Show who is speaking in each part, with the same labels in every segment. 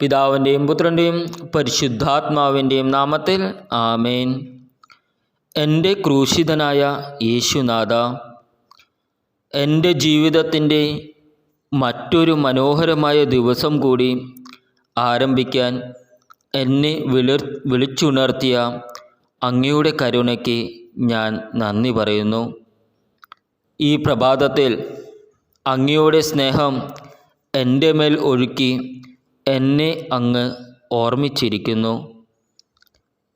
Speaker 1: പിതാവിന്റെയും പുത്രന്റെയും പരിശുദ്ധാത്മാവിന്റെയും നാമത്തിൽ ആമേൻ. എന്റെ ക്രൂശിതനായ യേശുനാഥ എന്റെ ജീവിതത്തിന്റെ മറ്റൊരു മനോഹരമായ ദിവസം കൂടി ആരംഭിക്കാൻ എന്നെ വിളിർ വിളിച്ചുണർത്തിയ അങ്ങയുടെ കരുണയ്ക്ക് ഞാൻ നന്ദി പറയുന്നു. ഈ പ്രഭാതത്തിൽ അങ്ങയുടെ സ്നേഹം എന്റെ മേൽ ഒഴുക്കി എന്നെ അങ്ങ് ഓർമ്മിച്ചിരിക്കുന്നു.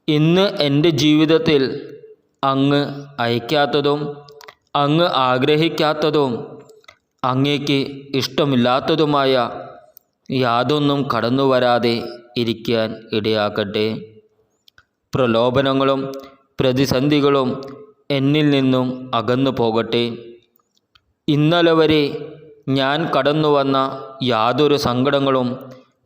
Speaker 1: ഇന്ന് എന്റെ ജീവിതത്തിൽ അങ്ങ് അയക്കാത്തതും അങ്ങ് ആഗ്രഹിക്കാത്തതും അങ്ങേക്ക് ഇഷ്ടമില്ലാത്തതുമായ യാതൊന്നും കടന്നു വരാതെ ഇരിക്കാൻ ഇടയാക്കട്ടെ പ്രലോഭനങ്ങളും പ്രതിസന്ധികളും എന്നിൽ നിന്നും അകന്നു പോകട്ടെ. ഇന്നലെ വരെ ഞാൻ കടന്നു വന്ന യാതൊരു സങ്കടങ്ങളും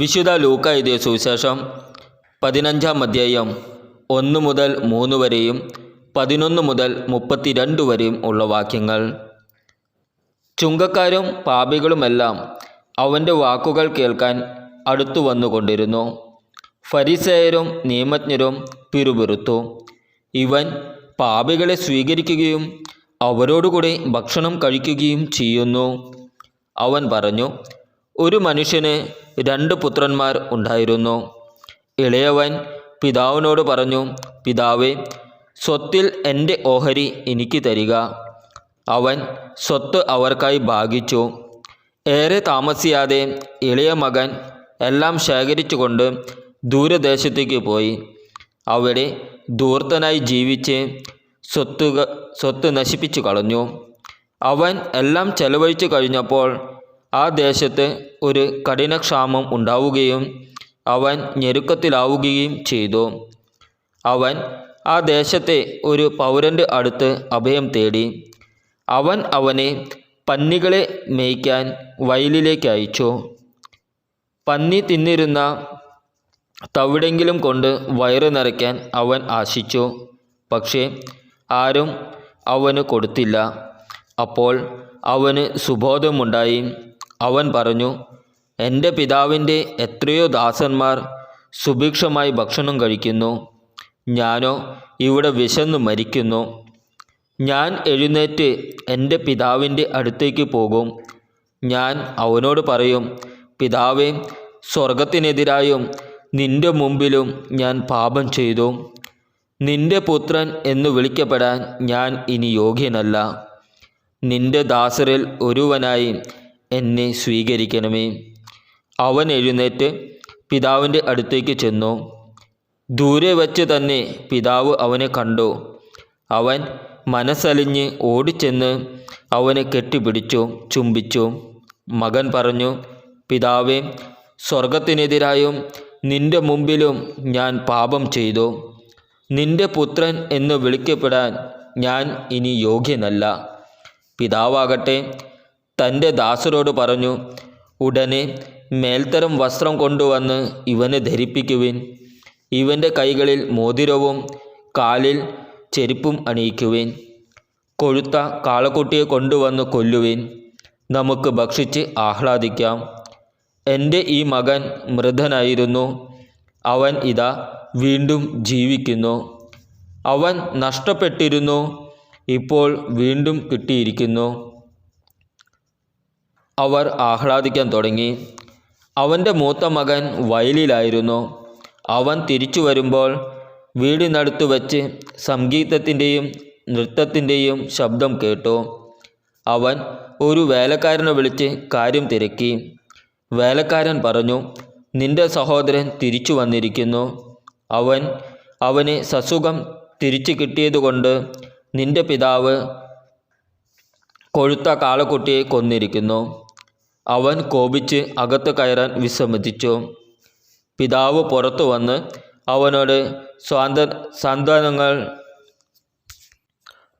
Speaker 1: വിശുദ്ധ ലൂക്ക എഴുതിയ സുവിശേഷം പതിനഞ്ചാം അധ്യായം ഒന്ന് മുതൽ മൂന്ന് വരെയും പതിനൊന്ന് മുതൽ മുപ്പത്തിരണ്ട് വരെയും ഉള്ള വാക്യങ്ങൾ. ചുങ്കക്കാരും പാപികളുമെല്ലാം അവന്റെ വാക്കുകൾ കേൾക്കാൻ അടുത്തു വന്നുകൊണ്ടിരുന്നു. ഫരിസേയരും നിയമജ്ഞരും പിറുപിറുത്തു. ഇവൻ പാപികളെ സ്വീകരിക്കുകയും അവരോടുകൂടി ഭക്ഷണം കഴിക്കുകയും ചെയ്യുന്നു. അവൻ പറഞ്ഞു ഒരു മനുഷ്യന് രണ്ട് പുത്രന്മാർ ഉണ്ടായിരുന്നു. ഇളയവൻ പിതാവിനോട് പറഞ്ഞു പിതാവേ സ്വത്തിൽ എന്റെ ഓഹരി എനിക്ക് തരിക. അവൻ സ്വത്ത് അവർക്കായി ഭാഗിച്ചു. ഏറെ താമസിയാതെ ഇളയ മകൻ എല്ലാം ശേഖരിച്ചുകൊണ്ട് ദൂരദേശത്തേക്ക് പോയി. അവിടെ ദൂർത്തനായി ജീവിച്ച് സ്വത്തുക സ്വത്ത് നശിപ്പിച്ചു കളഞ്ഞു. അവൻ എല്ലാം ചെലവഴിച്ചു കഴിഞ്ഞപ്പോൾ ആ ദേശത്ത് ഒരു കഠിനക്ഷാമം ഉണ്ടാവുകയും അവൻ ഞെരുക്കത്തിലാവുകയും ചെയ്തു. അവൻ ആ ദേശത്തെ ഒരു പൗരന്റെ അടുത്ത് അഭയം തേടി. അവൻ അവനെ പന്നികളെ മേയ്ക്കാൻ വയലിലേക്ക് അയച്ചു. പന്നി തിന്നിരുന്ന തവിടെങ്കിലും കൊണ്ട് വയറ് നിറയ്ക്കാൻ അവൻ ആശിച്ചു. പക്ഷേ ആരും അവന് കൊടുത്തില്ല. അപ്പോൾ അവന് സുബോധമുണ്ടായി. അവൻ പറഞ്ഞു എന്റെ പിതാവിന്റെ എത്രയോ ദാസന്മാർ സുഭിക്ഷമായി ഭക്ഷണം കഴിക്കുന്നു. ഞാനോ ഇവിടെ വിശന്നു മരിക്കുന്നു. ഞാൻ എഴുന്നേറ്റ് എന്റെ പിതാവിന്റെ അടുത്തേക്ക് പോകും. ഞാൻ അവനോട് പറയും പിതാവേ സ്വർഗത്തിനെതിരായും നിന്റെ മുമ്പിലും ഞാൻ പാപം ചെയ്തു. നിന്റെ പുത്രൻ എന്ന് വിളിക്കപ്പെടാൻ ഞാൻ ഇനി യോഗ്യനല്ല. നിന്റെ ദാസരിൽ ഒരുവനായി എന്നെ സ്വീകരിക്കണമേ. അവൻ എഴുന്നേറ്റ് പിതാവിന്റെ അടുത്തേക്ക് ചെന്നു. ദൂരെ വച്ച് തന്നെ പിതാവ് അവനെ കണ്ടു. അവൻ മനസ്സലിഞ്ഞ് ഓടിച്ചെന്ന് അവനെ കെട്ടിപ്പിടിച്ചു ചുംബിച്ചു. മകൻ പറഞ്ഞു പിതാവേ സ്വർഗത്തിനെതിരായും നിന്റെ മുമ്പിലും ഞാൻ പാപം ചെയ്തു. നിന്റെ പുത്രൻ എന്ന് വിളിക്കപ്പെടാൻ ഞാൻ ഇനി യോഗ്യനല്ല. പിതാവാകട്ടെ തന്റെ ദാസരോട് പറഞ്ഞു ഉടനെ മേൽത്തരം വസ്ത്രം കൊണ്ടുവന്ന് ഇവനെ ധരിപ്പിക്കുവിൻ. ഇവന്റെ കൈകളിൽ മോതിരവും കാലിൽ ചെരുപ്പും അണിയിക്കുവിൻ. കൊഴുത്ത കാളക്കുട്ടിയെ കൊണ്ടുവന്ന് കൊല്ലുവിൻ. നമുക്ക് ഭക്ഷിച്ച് ആഹ്ലാദിക്കാം. എന്റെ ഈ മകൻ മൃതനായിരുന്നു അവൻ ഇതാ വീണ്ടും ജീവിക്കുന്നു. അവൻ നഷ്ടപ്പെട്ടിരുന്നു. ഇപ്പോൾ വീണ്ടും കിട്ടിയിരിക്കുന്നു. അവർ ആഹ്ലാദിക്കാൻ തുടങ്ങി. അവന്റെ മൂത്ത മകൻ വയലിലായിരുന്നു. അവൻ തിരിച്ചു വരുമ്പോൾ വീടിനടുത്ത് വച്ച് സംഗീതത്തിന്റെയും നൃത്തത്തിന്റെയും ശബ്ദം കേട്ടു. അവൻ ഒരു വേലക്കാരനെ വിളിച്ച് കാര്യം തിരക്കി. വേലക്കാരൻ പറഞ്ഞു നിന്റെ സഹോദരൻ തിരിച്ചു വന്നിരിക്കുന്നു. അവൻ അവന് സസുഖം തിരിച്ചു കിട്ടിയതുകൊണ്ട് നിന്റെ പിതാവ് കൊഴുത്ത കാളക്കുട്ടിയെ കൊന്നിരിക്കുന്നു. അവൻ കോപിച്ച് അകത്ത് കയറാൻ വിസമ്മതിച്ചു. പിതാവ് പുറത്തു വന്ന് അവനോട് സ്വാന്ത സന്താനങ്ങൾ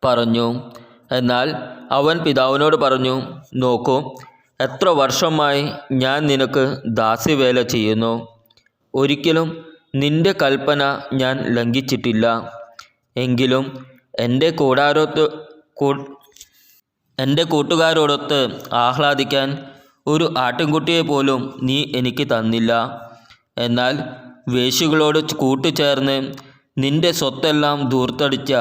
Speaker 1: പറഞ്ഞു. എന്നാൽ അവൻ പിതാവിനോട് പറഞ്ഞു നോക്കൂ എത്ര വർഷമായി ഞാൻ നിനക്ക് ദാസ്യവേല ചെയ്യുന്നു. ഒരിക്കലും നിന്റെ കൽപ്പന ഞാൻ ലംഘിച്ചിട്ടില്ല. എങ്കിലും എന്റെ കൂടാരത്ത് എന്റെ കൂട്ടുകാരോടൊത്ത് ആഹ്ലാദിക്കാൻ ഒരു ആട്ടിൻകുട്ടിയെ പോലും നീ എനിക്ക് തന്നില്ല. എന്നാൽ വേശികളോട് കൂട്ടുചേർന്ന് നിന്റെ സ്വത്തെല്ലാം ദൂർത്തടിച്ച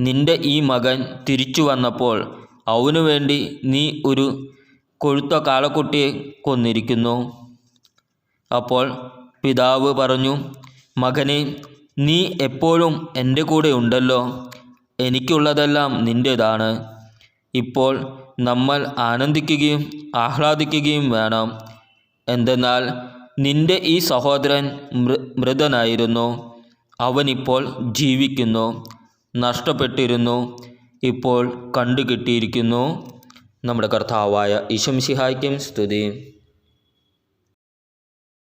Speaker 1: നിന്റെ ഈ മകൻ തിരിച്ചു വന്നപ്പോൾ അവനു വേണ്ടി നീ ഒരു കൊഴുത്ത കാളക്കുട്ടിയെ കൊന്നിരിക്കുന്നു. അപ്പോൾ പിതാവ് പറഞ്ഞു മകനെ നീ എപ്പോഴും എന്റെ കൂടെ ഉണ്ടല്ലോ. എനിക്കുള്ളതെല്ലാം നിന്റേതാണ് ഇപ്പോൾ നമ്മൾ ആനന്ദിക്കുകയും ആഹ്ലാദിക്കുകയും വേണം. എന്തെന്നാൽ നിന്റെ ഈ സഹോദരൻ മൃതനായിരുന്നു. അവനിപ്പോൾ ജീവിക്കുന്നു. നഷ്ടപ്പെട്ടിരുന്നു. ഇപ്പോൾ കണ്ടുകിട്ടിയിരിക്കുന്നു. നമ്മുടെ കർത്താവായ ഇശംസിഹായ്ക്കും സ്തുതി.